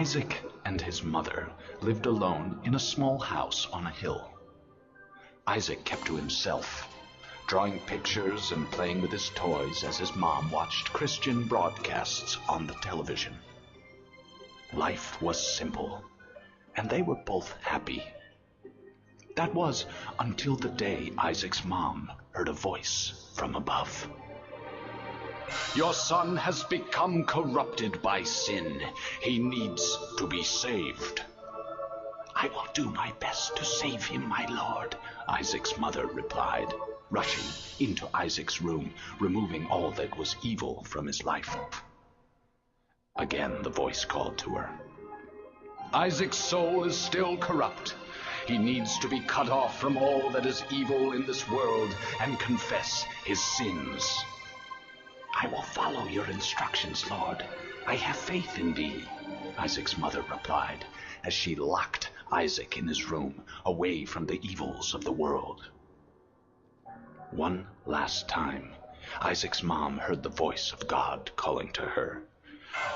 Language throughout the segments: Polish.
Isaac and his mother lived alone in a small house on a hill. Isaac kept to himself, drawing pictures and playing with his toys as his mom watched Christian broadcasts on the television. Life was simple, and they were both happy. That was until the day Isaac's mom heard a voice from above. Your son has become corrupted by sin. He needs to be saved. I will do my best to save him, my lord, Isaac's mother replied, rushing into Isaac's room, removing all that was evil from his life. Again the voice called to her. Isaac's soul is still corrupt. He needs to be cut off from all that is evil in this world and confess his sins. I will follow your instructions, Lord. I have faith in thee, Isaac's mother replied as she locked Isaac in his room, away from the evils of the world. One last time, Isaac's mom heard the voice of God calling to her.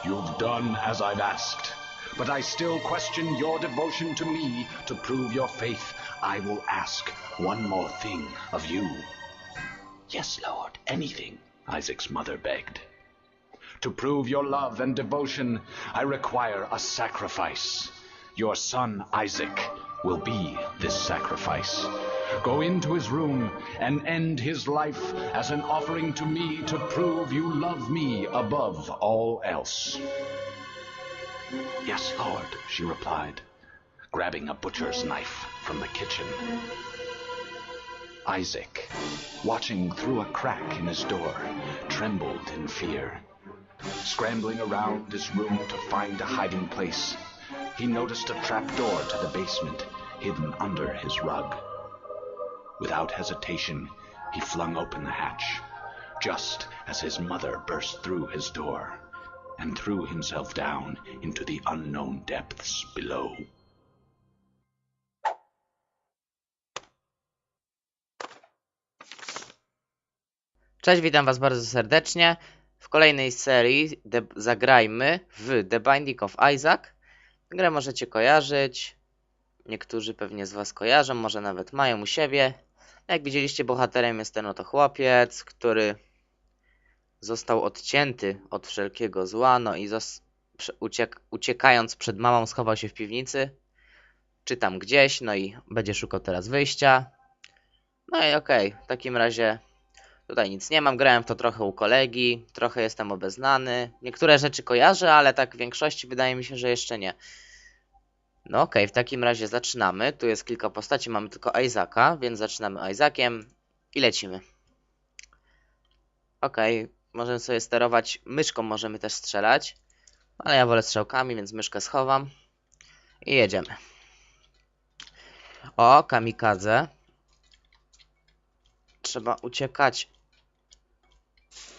You've done as I've asked, but I still question your devotion to me. To prove your faith, I will ask one more thing of you. Yes, Lord, anything, Isaac's mother begged. To prove your love and devotion, I require a sacrifice. Your son Isaac will be this sacrifice. Go into his room and end his life as an offering to me to prove you love me above all else. Yes, Lord, she replied, grabbing a butcher's knife from the kitchen. Isaac, watching through a crack in his door, trembled in fear. Scrambling around his room to find a hiding place, he noticed a trap door to the basement hidden under his rug. Without hesitation, he flung open the hatch, just as his mother burst through his door and threw himself down into the unknown depths below. Cześć, witam was bardzo serdecznie. W kolejnej serii de- zagrajmy w The Binding of Isaac. Grę możecie kojarzyć. Niektórzy pewnie z was kojarzą, może nawet mają u siebie. Jak widzieliście, bohaterem jest ten oto chłopiec, który został odcięty od wszelkiego zła, no i uciek- uciekając przed mamą schował się w piwnicy, czy tam gdzieś, no i będzie szukał teraz wyjścia. No i okej, w takim razie Tutaj nic nie mam, grałem w to trochę u kolegi, trochę jestem obeznany. Niektóre rzeczy kojarzę, ale tak w większości wydaje mi się, że jeszcze nie. No okej, w takim razie zaczynamy. Tu jest kilka postaci, mamy tylko Isaaca, więc zaczynamy Isaaciem i lecimy. Okej, możemy sobie sterować, myszką możemy też strzelać, ale ja wolę strzałkami, więc myszkę schowam i jedziemy. O, kamikadze. Trzeba uciekać.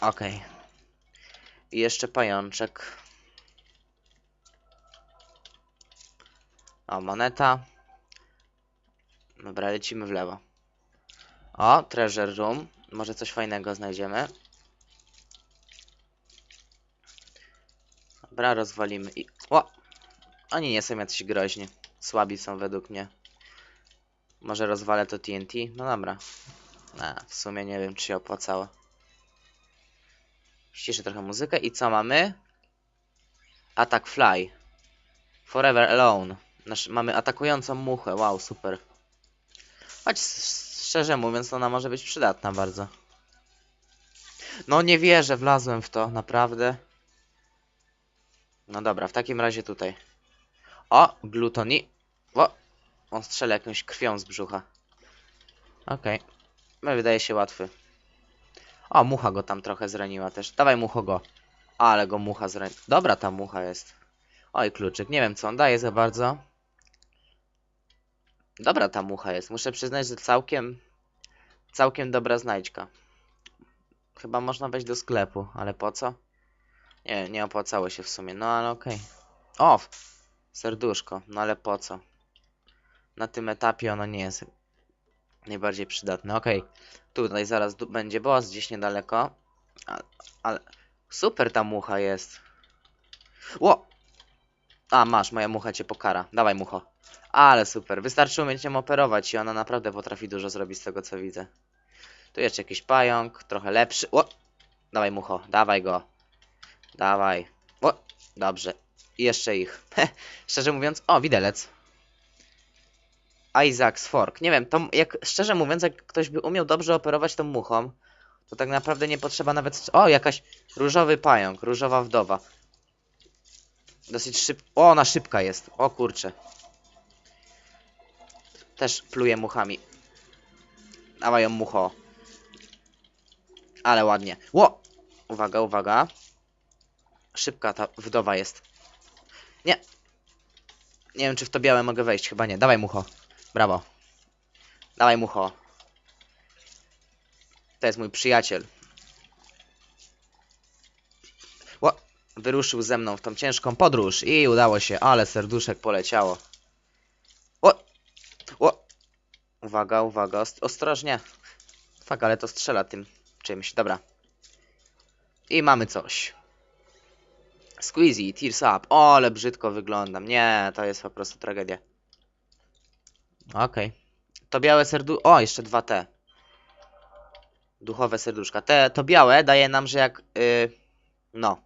Okej. I jeszcze pajączek. O, moneta. Dobra, lecimy w lewo. O, treasure room. Może coś fajnego znajdziemy. Dobra, rozwalimy i... O! Oni nie są jacyś groźni. Słabi są według mnie. Może rozwalę to TNT? No dobra. A, w sumie nie wiem, czy się opłacało. Ściszę trochę muzykę i co mamy? Attack Fly. Forever Alone. Nasz, mamy atakującą muchę. Wow, super. Choć szczerze mówiąc, ona może być przydatna bardzo. No nie wierzę, wlazłem w to, naprawdę. No dobra, w takim razie tutaj. O, glutoni. O, on strzela jakąś krwią z brzucha. Okej. Okay. Wydaje się łatwy. O, mucha go tam trochę zraniła też. Dawaj mucho go. Ale go mucha zraniła. Dobra ta mucha jest. Oj, kluczyk. Nie wiem co on daje za bardzo. Dobra ta mucha jest. Muszę przyznać, że całkiem... Całkiem dobra znajdźka. Chyba można wejść do sklepu, ale po co? Nie, nie opłacało się w sumie. No ale okej. Okay. O! Serduszko, no ale po co? Na tym etapie ono nie jest najbardziej przydatne. Okej, tutaj zaraz będzie boss gdzieś niedaleko. Ale, ale super ta mucha jest. Ło! A, masz, moja mucha cię pokara. Dawaj, mucho. Ale super. Wystarczy umieć nią operować i ona naprawdę potrafi dużo zrobić z tego, co widzę. Tu jeszcze jakiś pająk, trochę lepszy. O! Dawaj, mucho, dawaj go. Dawaj. O! Dobrze. I jeszcze ich. Szczerze mówiąc, o, widelec. Isaac's Fork. Nie wiem, to jak, szczerze mówiąc, jak ktoś by umiał dobrze operować tą muchą, to tak naprawdę nie potrzeba nawet... O, jakaś różowy pająk, różowa wdowa. Dosyć szyb... O, ona szybka jest. O kurczę. Też pluje muchami. Dawaj ją mucho. Ale ładnie. Ło! Uwaga, uwaga. Szybka ta wdowa jest. Nie. Nie wiem, czy w to białe mogę wejść. Chyba nie. Dawaj, mucho. Brawo. Dawaj, mucho. To jest mój przyjaciel. Ło! Wyruszył ze mną w tą ciężką podróż i udało się, ale serduszek poleciało. O! O! Uwaga, uwaga, ost- ostrożnie. Fak, ale to strzela tym czymś. Dobra. I mamy coś. Squeezy, Tears Up. O, ale brzydko wyglądam. Nie, to jest po prostu tragedia. Okej. To białe serdu... O, jeszcze dwa te. Duchowe serduszka. Te, to białe daje nam, że jak... Yy, no.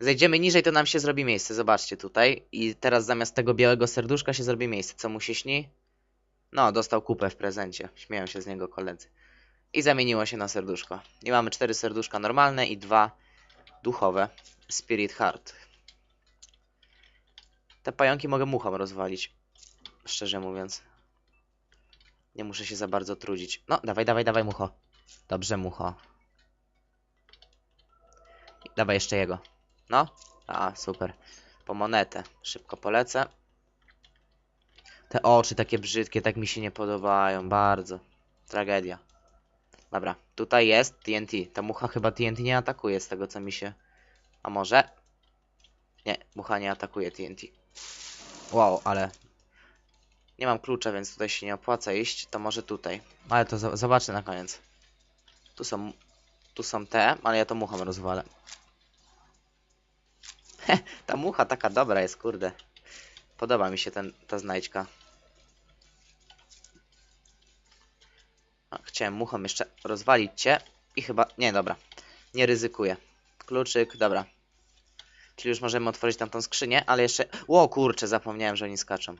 Zejdziemy niżej, to nam się zrobi miejsce. Zobaczcie tutaj. I teraz zamiast tego białego serduszka się zrobi miejsce. Co mu się śni? No, dostał kupę w prezencie. Śmieją się z niego koledzy. I zamieniło się na serduszko. I mamy cztery serduszka normalne i dwa duchowe. Spirit Heart. Te pająki mogę muchą rozwalić. Szczerze mówiąc. Nie muszę się za bardzo trudzić. No, dawaj, dawaj, dawaj, mucho. Dobrze, mucho. Dawaj jeszcze jego. No. A, super. Po monetę. Szybko polecę. Te oczy takie brzydkie, tak mi się nie podobają. Bardzo. Tragedia. Dobra, tutaj jest TNT. Ta mucha chyba TNT nie atakuje z tego co mi się... A może? Nie, mucha nie atakuje TNT. Wow, ale... Nie mam klucza, więc tutaj się nie opłaca iść. To może tutaj. Ale to zo- zobaczę na koniec. Tu są... Tu są te, ale ja to muchą rozwalę. Ta mucha taka dobra jest, kurde. Podoba mi się ten, ta znajdźka. Chciałem muchą jeszcze rozwalić cię i chyba... Nie, dobra. Nie ryzykuję. Kluczyk, dobra. Czyli już możemy otworzyć tamtą skrzynię, ale jeszcze... Ło, kurczę, zapomniałem, że oni skaczą.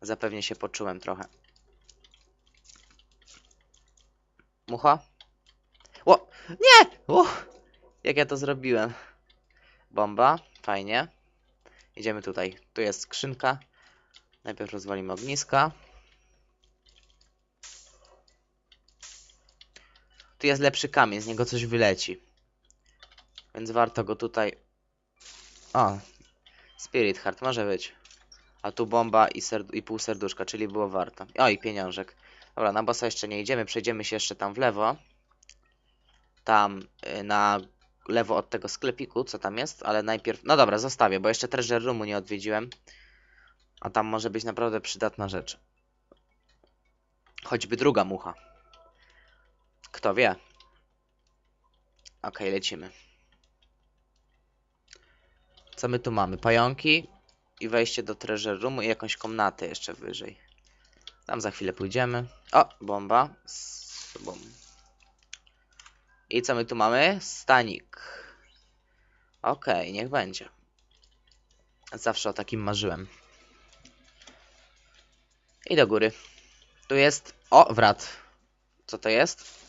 Zapewnie się poczułem trochę. Mucha? Ło! Nie! Ło! Jak ja to zrobiłem? Bomba, fajnie. Idziemy tutaj. Tu jest skrzynka. Najpierw rozwalimy ogniska. Tu jest lepszy kamień, z niego coś wyleci. Więc warto go tutaj... O! Spirit Heart, może być. A tu bomba i, serdu i pół serduszka, czyli było warto. O, i pieniążek. Dobra, na bossa jeszcze nie idziemy, przejdziemy się jeszcze tam w lewo. Tam y, na lewo od tego sklepiku, co tam jest, ale najpierw... No dobra, zostawię, bo jeszcze Treasure Roomu nie odwiedziłem. A tam może być naprawdę przydatna rzecz. Choćby druga mucha. Kto wie. Okej, lecimy. Co my tu mamy? Pająki i wejście do Treasure Roomu i jakąś komnatę jeszcze wyżej. Tam za chwilę pójdziemy. O, bomba. Bom. I co my tu mamy? Stanik. Okej, niech będzie. Zawsze o takim marzyłem. I do góry. Tu jest... O, wrat. Co to jest?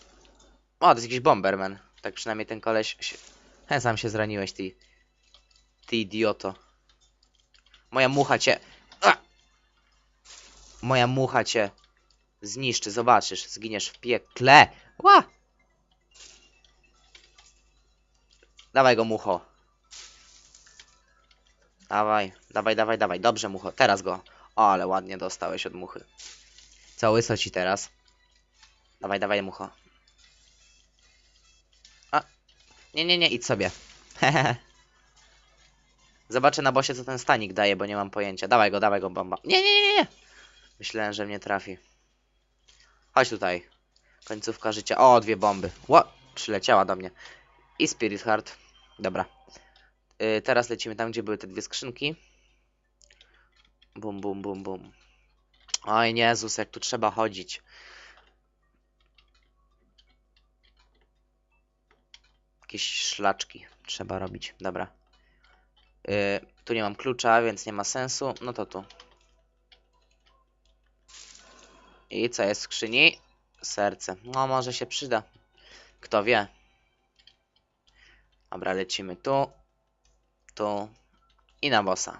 O, to jest jakiś Bomberman. Tak przynajmniej ten koleś... Się... Sam się zraniłeś, ty... Ty idioto. Moja mucha cię... A! Moja mucha cię zniszczy, zobaczysz. Zginiesz w piekle. Ła! Dawaj go, mucho. Dawaj, dawaj, dawaj, dawaj. Dobrze, mucho. Teraz go. O, ale ładnie dostałeś od muchy. Co łyso ci teraz? Dawaj, dawaj, mucho. Nie, nie, nie, idź sobie. Zobaczę na bosie, co ten stanik daje, bo nie mam pojęcia. Dawaj go, dawaj go, bomba. Nie, nie, nie, nie. Myślałem, że mnie trafi. Chodź tutaj. Końcówka życia. O, dwie bomby. Ło, przyleciała do mnie. I Spirit Heart. Dobra. Y, teraz lecimy tam, gdzie były te dwie skrzynki. Bum, bum, bum, bum. Oj, Jezus, jak tu trzeba chodzić. Jakieś szlaczki trzeba robić. Dobra. Y, tu nie mam klucza, więc nie ma sensu. No to tu. I co jest w skrzyni? Serce. No, może się przyda. Kto wie. Dobra, lecimy tu. Tu. I na bossa.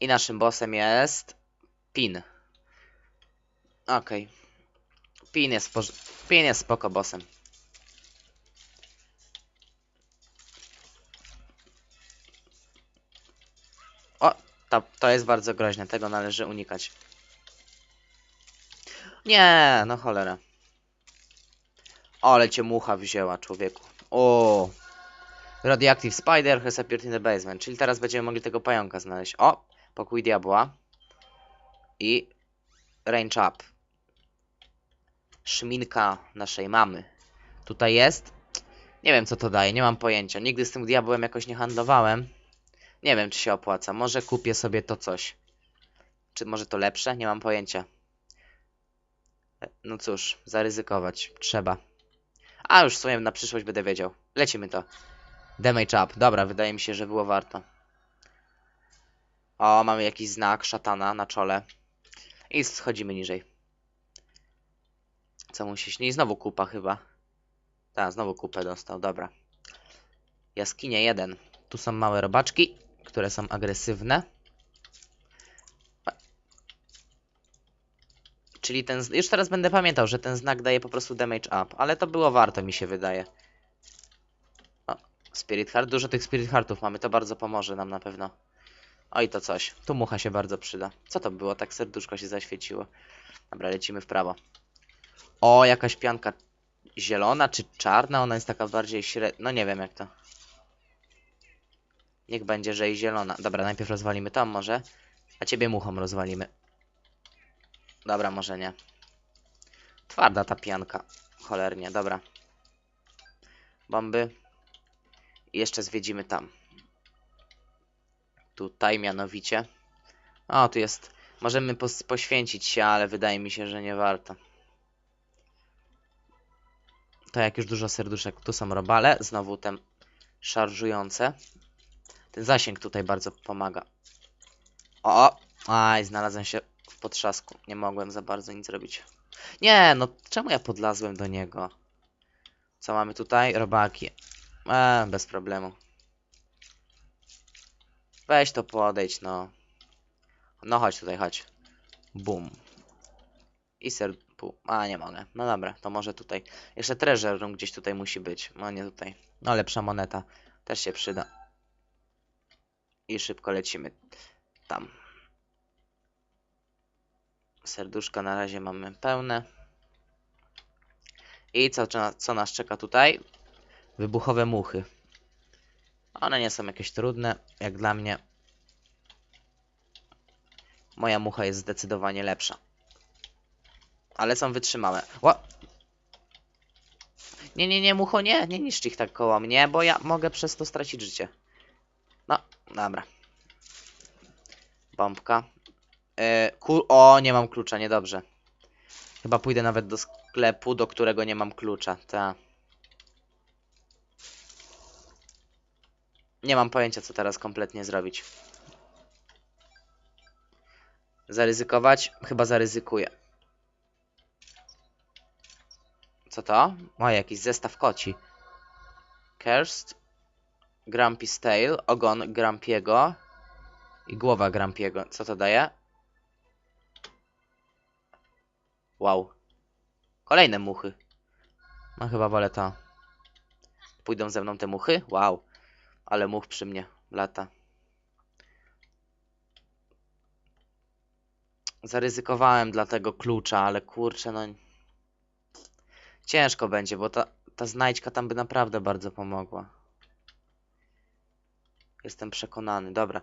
I naszym bossem jest... Pin. Okej. Pin jest, Pin jest spoko bossem. To, to jest bardzo groźne, tego należy unikać. Nie, no cholera. Ale cię mucha wzięła, człowieku. O. Radioactive Spider has appeared in the basement. Czyli teraz będziemy mogli tego pająka znaleźć. O, pokój diabła. I range up. Szminka naszej mamy. Tutaj jest. Nie wiem co to daje, nie mam pojęcia. Nigdy z tym diabłem jakoś nie handlowałem. Nie wiem czy się opłaca. Może kupię sobie to coś. Czy może to lepsze? Nie mam pojęcia. E, No cóż, zaryzykować. Trzeba. A już w sumie na przyszłość będę wiedział. Lecimy to. Damage up. Dobra, wydaje mi się, że było warto. O, mamy jakiś znak szatana na czole. I schodzimy niżej. Co mu śni? Znowu kupa chyba. Tak, znowu kupę dostał, dobra. Jaskinie 1. Tu są małe robaczki, które są agresywne. Czyli ten. Już teraz będę pamiętał, że ten znak daje po prostu damage up, ale to było warto, mi się wydaje. O, Spirit Heart. Dużo tych Spirit Heartów mamy, to bardzo pomoże nam na pewno. Oj, to coś. Tu mucha się bardzo przyda. Co to było? Tak serduszko się zaświeciło. Dobra, lecimy w prawo. O, jakaś pianka zielona czy czarna? Ona jest taka bardziej średnia. No nie wiem jak to. Niech będzie, że i zielona. Dobra, najpierw rozwalimy tam może. A ciebie muchą rozwalimy. Dobra, może nie. Twarda ta pianka. Cholernie, dobra. Bomby. I jeszcze zwiedzimy tam. Tutaj mianowicie. O, tu jest. Możemy poświęcić się, ale wydaje mi się, że nie warto. To jak już dużo serduszek. Tu są robale. Znowu te szarżujące. Ten zasięg tutaj bardzo pomaga. O! Aj, znalazłem się w potrzasku. Nie mogłem za bardzo nic zrobić. Nie, no czemu ja podlazłem do niego? Co mamy tutaj? Robaki. Eee, bez problemu. Weź to podejdź, no. No chodź tutaj, chodź. Bum. I ser... Pu. A, nie mogę. No dobra, to może tutaj. Jeszcze treasure room gdzieś tutaj musi być. No nie tutaj. No lepsza moneta. Też się przyda. I szybko lecimy tam. Serduszka na razie mamy pełne. I co, co nas czeka tutaj? Wybuchowe muchy. One nie są jakieś trudne, jak dla mnie. Moja mucha jest zdecydowanie lepsza. Ale są wytrzymałe. Ła! Nie, nie, nie, mucho, nie, nie niszcz ich tak koło mnie, bo ja mogę przez to stracić życie. No, dobra. Bombka. Yy, o, nie mam klucza, niedobrze. Chyba pójdę nawet do sklepu, do którego nie mam klucza. Ta. Nie mam pojęcia, co teraz kompletnie zrobić. Zaryzykować? Chyba zaryzykuję. Co to? O, jakiś zestaw koci. Cursed. Grumpy's Tail. Ogon Grumpiego. I głowa Grumpiego. Co to daje? Wow. Kolejne muchy. No chyba wolę to. Pójdą ze mną te muchy? Wow. Ale much przy mnie lata. Zaryzykowałem dla tego klucza, ale kurczę, no... Ciężko będzie, bo ta, ta znajdźka tam by naprawdę bardzo pomogła. Jestem przekonany. Dobra.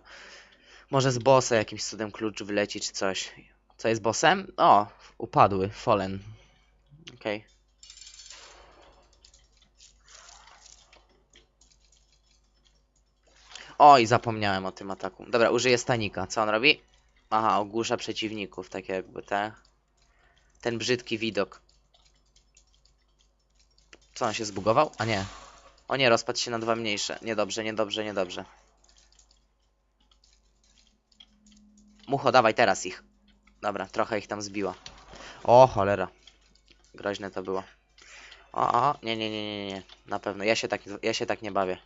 Może z bossa jakimś cudem klucz wyleci czy coś. Co jest bossem? O, upadły. Fallen. Okej. Oj, zapomniałem o tym ataku. Dobra, użyję stanika. Co on robi? Aha, ogłusza przeciwników, tak jakby te. Ten brzydki widok. Co on się zbugował? A nie. O nie, rozpadł się na dwa mniejsze. Niedobrze, niedobrze, niedobrze. Mucho, dawaj teraz ich. Dobra, trochę ich tam zbiła. O, cholera. Groźne to było. O, o, nie, nie, nie, nie, nie. Na pewno. Ja się tak, ja się tak nie bawię.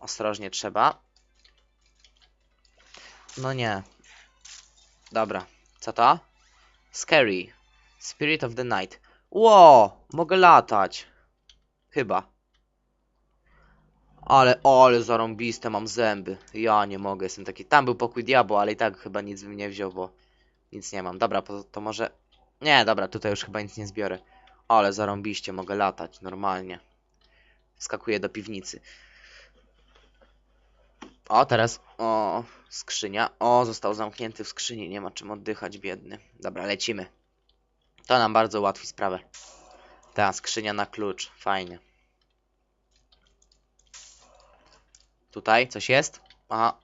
Ostrożnie trzeba. No nie. Dobra. Co to? Scary. Spirit of the Night. Ło! Mogę latać. Chyba. Ale, ale zarąbiste, mam zęby. Ja nie mogę, jestem taki... Tam był pokój diabła, ale i tak chyba nic bym nie wziął, bo nic nie mam. Dobra, to, może... Nie, dobra, tutaj już chyba nic nie zbiorę. Ale zarąbiście, mogę latać, normalnie. Wskakuję do piwnicy. O, teraz... O, skrzynia. O, został zamknięty w skrzyni, nie ma czym oddychać, biedny. Dobra, lecimy. To nam bardzo ułatwi sprawę. Ta skrzynia na klucz, fajnie. Tutaj coś jest? Aha.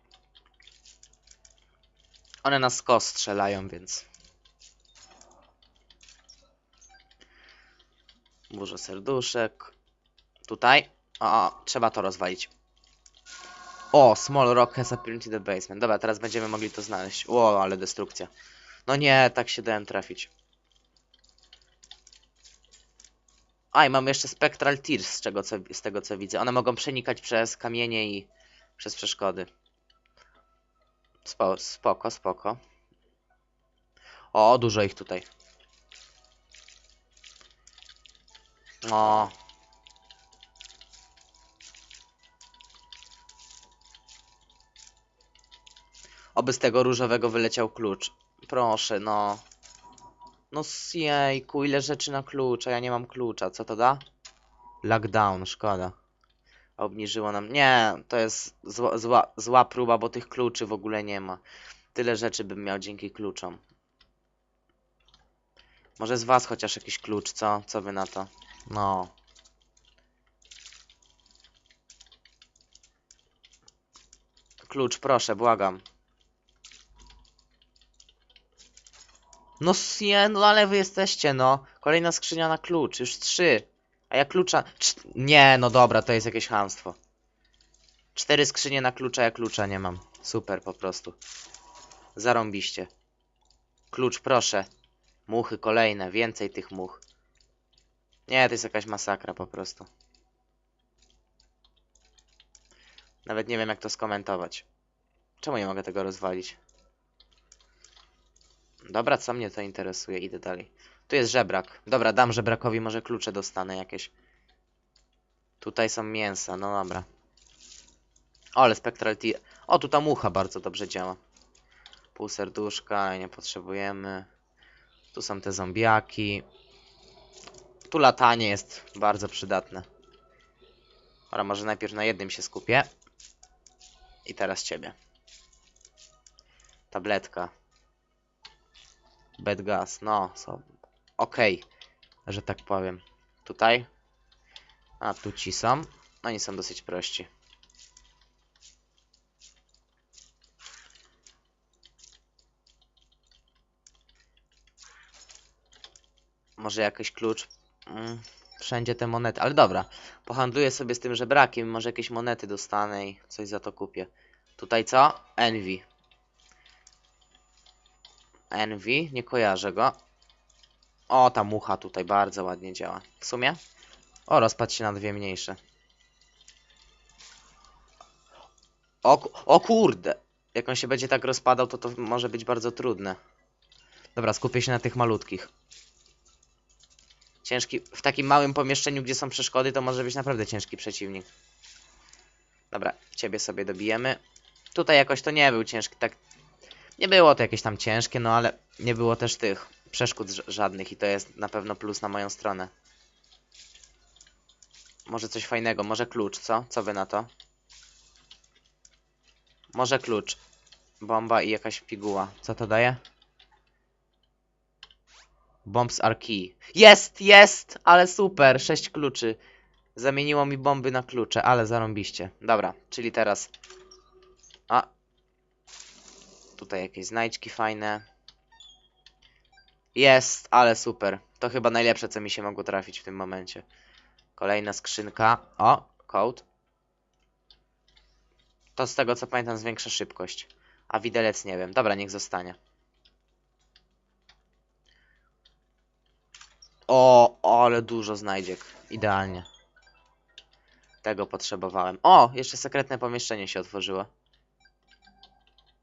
One na skos strzelają, więc... Burza serduszek. Tutaj. O, trzeba to rozwalić. O, small rock has appeared in the basement. Dobra, teraz będziemy mogli to znaleźć. O, ale destrukcja. No nie, tak się dałem trafić. A, i mamy jeszcze Spectral Tears, z, czego, co, z tego co widzę. One mogą przenikać przez kamienie i przez przeszkody. Spo, spoko, spoko. O, dużo ich tutaj. O. Oby z tego różowego wyleciał klucz. Proszę, no. No jejku, ile rzeczy na klucz, a ja nie mam klucza. Co to da? Lockdown, szkoda. Obniżyło nam... Nie, to jest zła, zła, zła próba, bo tych kluczy w ogóle nie ma. Tyle rzeczy bym miał dzięki kluczom. Może z was chociaż jakiś klucz, co? Co wy na to? No. Klucz, proszę, błagam. No no ale wy jesteście, no. Kolejna skrzynia na klucz, już trzy. A ja klucza... Cz... Nie, no dobra, to jest jakieś hamstwo. Cztery skrzynie na klucza, ja klucza nie mam. Super po prostu. Zarąbiście. Klucz, proszę. Muchy kolejne, więcej tych much. Nie, to jest jakaś masakra po prostu. Nawet nie wiem jak to skomentować. Czemu nie mogę tego rozwalić? Dobra, co mnie to interesuje? Idę dalej. Tu jest żebrak. Dobra, dam żebrakowi, może klucze dostanę jakieś. Tutaj są mięsa, no dobra. O, ale Spectral Tear. O, tu ta mucha bardzo dobrze działa. Pół serduszka, nie potrzebujemy. Tu są te zombiaki. Tu latanie jest bardzo przydatne. Ale może najpierw na jednym się skupię. I teraz ciebie. Tabletka. Bad gas, no, so. Okej, że tak powiem. Tutaj. A tu ci są. Oni są dosyć prości. Może jakiś klucz. Mm, wszędzie te monety, ale dobra. Pohandluję sobie z tym żebrakiem, może jakieś monety dostanę i coś za to kupię. Tutaj co? Envy. Envy, nie kojarzę go. O, ta mucha tutaj bardzo ładnie działa. W sumie? O, rozpadł się na dwie mniejsze. O, o kurde! Jak on się będzie tak rozpadał, to to może być bardzo trudne. Dobra, skupię się na tych malutkich. Ciężki, w takim małym pomieszczeniu, gdzie są przeszkody, to może być naprawdę ciężki przeciwnik. Dobra, ciebie sobie dobijemy. Tutaj jakoś to nie był ciężki, tak... Nie było to jakieś tam ciężkie, no ale nie było też tych przeszkód żadnych i to jest na pewno plus na moją stronę. Może coś fajnego, może klucz, co? Co wy na to? Może klucz. Bomba i jakaś piguła. Co to daje? Bombs are key. Jest, jest! Ale super! Sześć kluczy. Zamieniło mi bomby na klucze, ale zarąbiście. Dobra, czyli teraz... A. Tutaj jakieś znajdźki fajne. Jest, ale super. To chyba najlepsze, co mi się mogło trafić w tym momencie. Kolejna skrzynka. O, code. To z tego co pamiętam zwiększa szybkość. A widelec nie wiem. Dobra, niech zostanie. O, ale dużo znajdziek. Idealnie. Tego potrzebowałem. O, jeszcze sekretne pomieszczenie się otworzyło.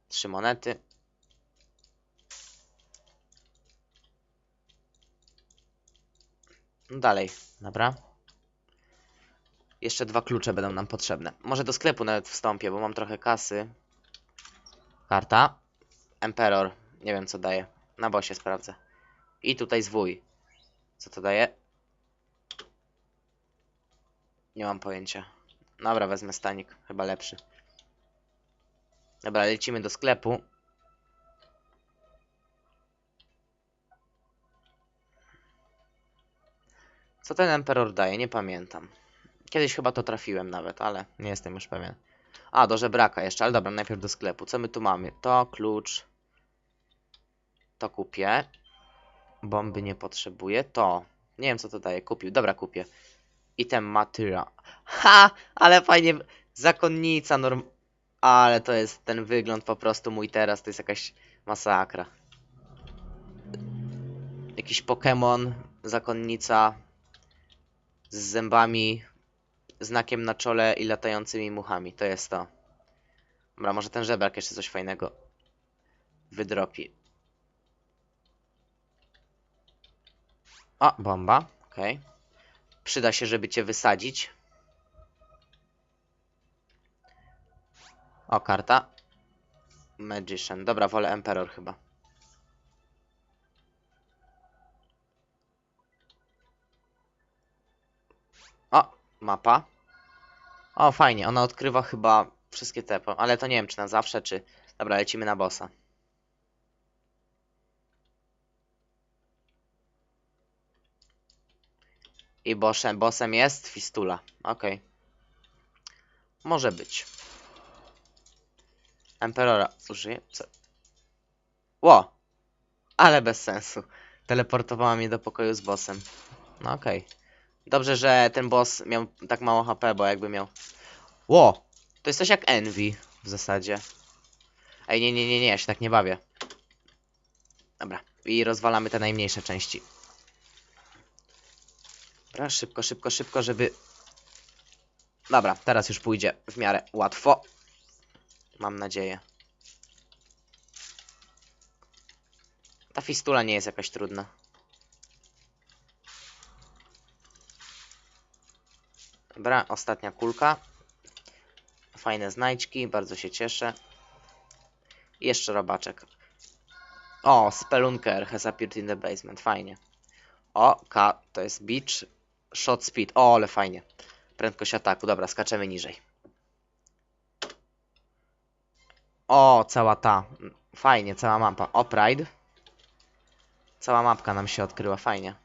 Trzy monety. No dalej, dobra. Jeszcze dwa klucze będą nam potrzebne. Może do sklepu nawet wstąpię, bo mam trochę kasy. Karta. Emperor. Nie wiem co daje. Na bosie sprawdzę. I tutaj zwój. Co to daje? Nie mam pojęcia. Dobra, wezmę stanik. Chyba lepszy. Dobra, lecimy do sklepu. Co ten Emperor daje? Nie pamiętam. Kiedyś chyba to trafiłem nawet, ale nie jestem już pewien. A, do żebraka jeszcze, ale dobra, najpierw do sklepu. Co my tu mamy? To klucz. To kupię. Bomby nie potrzebuję. To. Nie wiem co to daje. Kupił. Dobra, kupię. Item matyra. Ha! Ale fajnie. Zakonnica norm... Ale to jest ten wygląd po prostu mój teraz. To jest jakaś masakra. Jakiś Pokémon. Zakonnica. Z zębami. Znakiem na czole i latającymi muchami. To jest to. Dobra, może ten żebrak jeszcze coś fajnego wydropi. O, bomba. Okej. Przyda się, żeby cię wysadzić. O, karta. Magician. Dobra, wolę Emperor chyba. O, mapa. O, fajnie. Ona odkrywa chyba wszystkie te, ale to nie wiem, czy na zawsze, czy... Dobra, lecimy na bossa. I bossem, bossem jest Fistula. Okej. Może być. Emperora użyję. Co? Ło! Ale bez sensu. Teleportowała mnie do pokoju z bossem. No okej. Dobrze, że ten boss miał tak mało HP, bo jakby miał... Ło! To jest coś jak Envy w zasadzie. Ej, nie, nie, nie, nie, ja się tak nie bawię. Dobra. I rozwalamy te najmniejsze części. Dobra, szybko, szybko, szybko, żeby... Dobra, teraz już pójdzie w miarę łatwo. Mam nadzieję. Ta fistula nie jest jakaś trudna. Dobra, ostatnia kulka. Fajne znajdźki, bardzo się cieszę. Jeszcze robaczek. O, Spelunker has appeared in the basement, fajnie. O, K to jest beach. Shot speed, o, ale fajnie. Prędkość ataku, dobra, skaczemy niżej. O, cała ta. Fajnie, cała mapa. O, Pride. Cała mapka nam się odkryła, fajnie.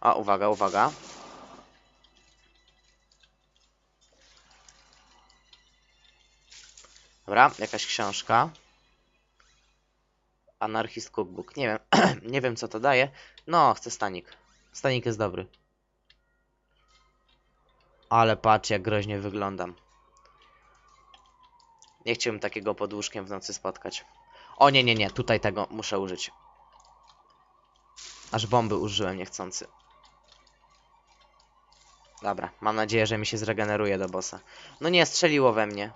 O, uwaga, uwaga. Dobra, jakaś książka. Anarchist Cookbook. Nie wiem, nie wiem co to daje. No, chcę stanik. Stanik jest dobry. Ale patrz jak groźnie wyglądam. Nie chciałbym takiego pod łóżkiem w nocy spotkać. O nie, nie, nie, tutaj tego muszę użyć. Aż bomby użyłem niechcący. Dobra, mam nadzieję, że mi się zregeneruje do bossa. No nie, strzeliło we mnie.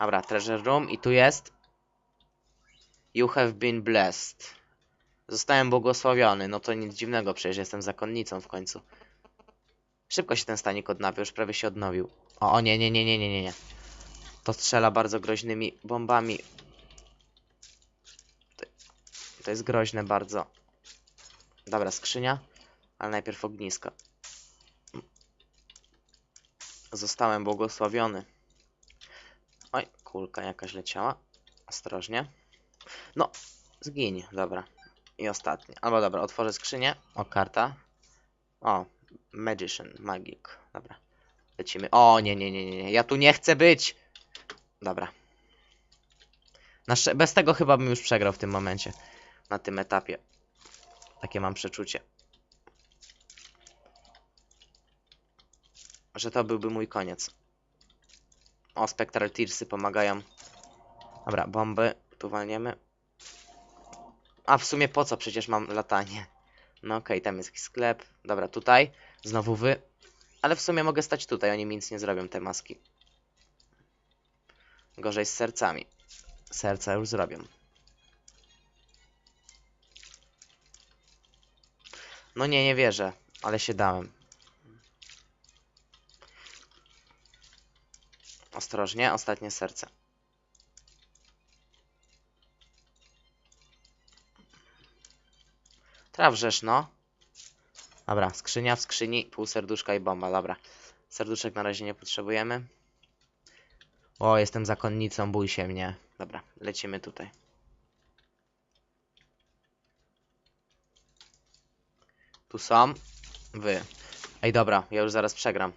Dobra, treasure room i tu jest. You have been blessed. Zostałem błogosławiony. No to nic dziwnego, przecież jestem zakonnicą w końcu. Szybko się ten stanik odnawia, już prawie się odnowił. O, o nie, nie, nie, nie, nie, nie, nie. To strzela bardzo groźnymi bombami. To jest groźne bardzo. Dobra, skrzynia. Ale najpierw ognisko. Zostałem błogosławiony. Kulka jakaś leciała. Ostrożnie. No, zgiń. Dobra. I ostatni. Albo dobra, otworzę skrzynię. O, karta. O, Magician, magik. Dobra. Lecimy. O, nie, nie, nie, nie. Ja tu nie chcę być. Dobra. Na szczę- bez tego chyba bym już przegrał w tym momencie. Na tym etapie. Takie mam przeczucie. Że to byłby mój koniec. O, Spectral Tearsy pomagają. Dobra, bomby. Tu walniemy. A w sumie po co? Przecież mam latanie. No okej, tam jest jakiś sklep. Dobra, tutaj. Znowu wy. Ale w sumie mogę stać tutaj, oni mi nic nie zrobią, te maski. Gorzej z sercami. Serca już zrobią. No nie, nie wierzę, ale się dałem. Ostrożnie, ostatnie serce. Trawrzesz, no. Dobra, skrzynia w skrzyni, pół serduszka i bomba, dobra. Serduszek na razie nie potrzebujemy. O, jestem zakonnicą, bój się mnie. Dobra, lecimy tutaj. Tu są. Wy. Ej, dobra, ja już zaraz przegram.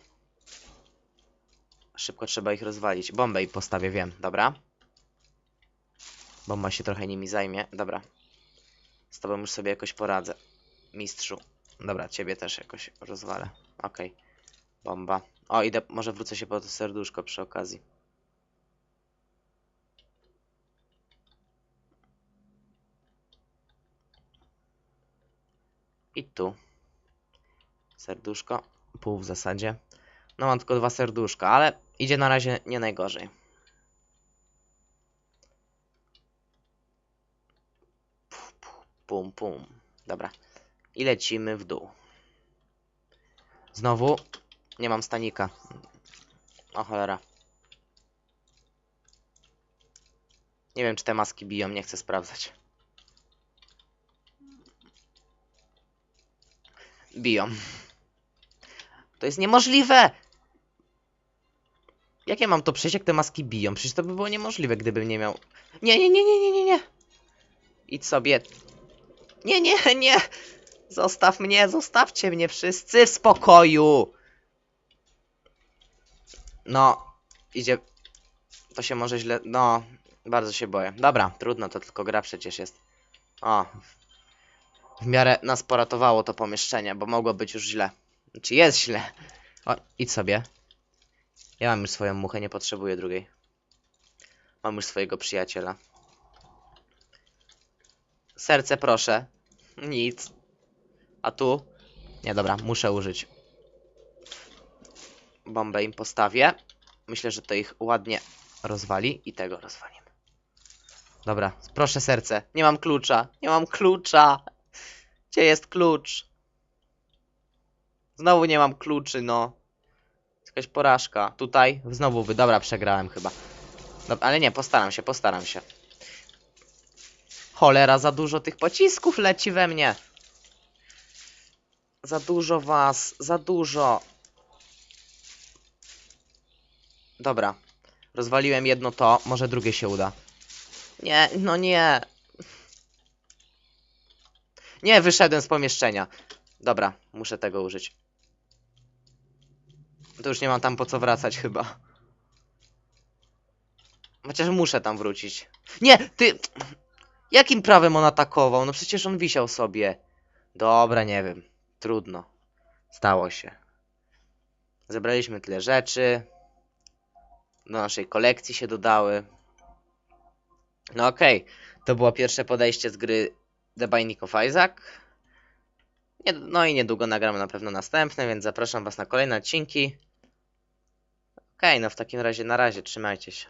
Szybko trzeba ich rozwalić. Bombę i postawię, wiem, dobra. Bomba się trochę nimi zajmie, dobra. Z tobą już sobie jakoś poradzę. Mistrzu. Dobra, ciebie też jakoś rozwalę. Okej. Bomba. O, idę, może wrócę się po to serduszko przy okazji. I tu. Serduszko. Pół w zasadzie. No mam tylko dwa serduszka, ale idzie na razie nie najgorzej. Pum, pum. Dobra. I lecimy w dół. Znowu nie mam stanika. O cholera. Nie wiem, czy te maski biją, nie chcę sprawdzać. Biją. To jest niemożliwe! Jak ja mam to przejść, jak te maski biją? Przecież to by było niemożliwe, gdybym nie miał... Nie, nie, nie, nie, nie, nie, nie! Idź sobie. Nie, nie, nie! Zostaw mnie, zostawcie mnie wszyscy w spokoju! No, idzie... To się może źle... No, bardzo się boję. Dobra, trudno, to tylko gra przecież jest. O. W miarę nas poratowało to pomieszczenie, bo mogło być już źle. Czy jest źle? O, idź sobie. Ja mam już swoją muchę, nie potrzebuję drugiej. Mam już swojego przyjaciela. Serce proszę. Nic. A tu? Nie, dobra, muszę użyć. Bombę im postawię. Myślę, że to ich ładnie rozwali i tego rozwalimy. Dobra, proszę serce. Nie mam klucza. Nie mam klucza. Gdzie jest klucz? Znowu nie mam kluczy, no. Jakaś porażka. Tutaj, znowu wy. Dobra, przegrałem chyba. Dobra, ale nie, postaram się, postaram się. Cholera, za dużo tych pocisków leci we mnie. Za dużo was, za dużo. Dobra. Rozwaliłem jedno to, może drugie się uda. Nie, no nie. Nie, wyszedłem z pomieszczenia. Dobra, muszę tego użyć. To już nie mam tam po co wracać chyba. Chociaż muszę tam wrócić. Nie, ty... Jakim prawem on atakował? No przecież on wisiał sobie. Dobra, nie wiem. Trudno. Stało się. Zebraliśmy tyle rzeczy. Do naszej kolekcji się dodały. No okej. To było pierwsze podejście z gry The Binding of Isaac. Nie, no i niedługo nagramy na pewno następne, więc zapraszam Was na kolejne odcinki. Okej, no w takim razie na razie, trzymajcie się.